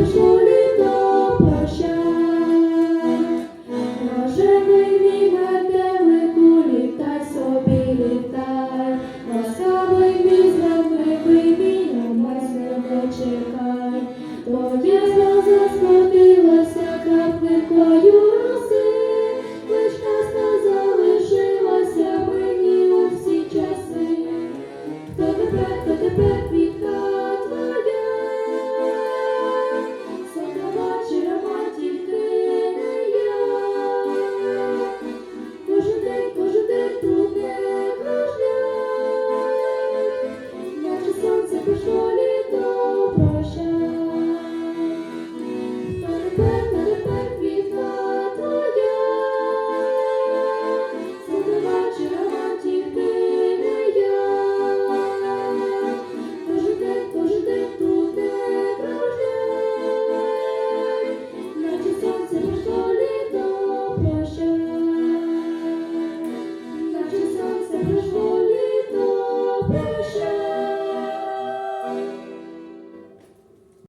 пішло літо прощай, рожений мій метелику, літай собі, літай, ласкавий мій зловливий мій, на мене не чекай, твоє зло заслуг. You.